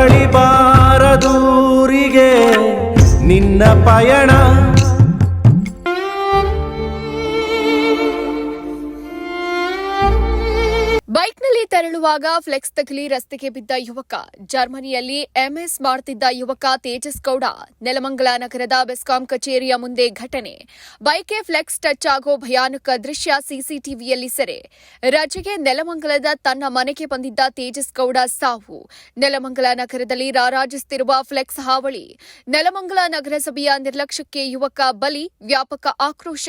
ಬಳಿ ಬಾರದೂರಿಗೆ ನಿನ್ನ ಪಯಣ ತೆರಳುವಾಗ ಫ್ಲೆಕ್ಸ್ ತಗಲಿ ರಸ್ತೆಗೆ ಬಿದ್ದ ಯುವಕ. ಜರ್ಮನಿಯಲ್ಲಿ ಎಂಎಸ್ ಮಾಡ್ತಿದ್ದ ಯುವಕ ತೇಜಸ್ ಗೌಡ ನೆಲಮಂಗಲ ನಗರದ ಬೆಸ್ಕಾಂ ಕಚೇರಿಯ ಮುಂದೆ ಘಟನೆ. ಬೈಕ್ಗೆ ಫ್ಲೆಕ್ಸ್ ಟಚ್ ಆಗೋ ಭಯಾನಕ ದೃಶ್ಯ ಸಿಸಿಟಿವಿಯಲ್ಲಿ ಸೆರೆ. ರಜೆಗೆ ನೆಲಮಂಗಲದ ತನ್ನ ಮನೆಗೆ ಬಂದಿದ್ದ ತೇಜಸ್ ಗೌಡ ಸಾವು. ನೆಲಮಂಗಲ ನಗರದಲ್ಲಿ ರಾರಾಜಿಸುತ್ತಿರುವ ಫ್ಲೆಕ್ಸ್ ಹಾವಳಿ. ನೆಲಮಂಗಲ ನಗರಸಭೆಯ ನಿರ್ಲಕ್ಷ್ಯಕ್ಕೆ ಯುವಕ ಬಲಿ, ವ್ಯಾಪಕ ಆಕ್ರೋಶ.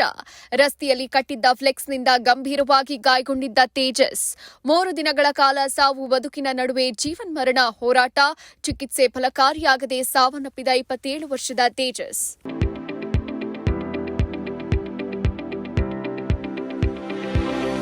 ರಸ್ತೆಯಲ್ಲಿ ಕಟ್ಟಿದ್ದ ಫ್ಲೆಕ್ಸ್ನಿಂದ ಗಂಭೀರವಾಗಿ ಗಾಯಗೊಂಡಿದ್ದ ತೇಜಸ್. ಮೂರು ದಿನಗಳ ಕಾಲ ಸಾವು ಬದುಕಿನ ನಡುವೆ ಜೀವನ್ಮರಣ ಹೋರಾಟ ಚಿಕಿತ್ಸೆ ಫಲಕಾರಿಯಾಗದೆ ಸಾವನ್ನಪ್ಪಿದ ಇಪ್ಪತ್ತೇಳು ವರ್ಷದ ತೇಜಸ್.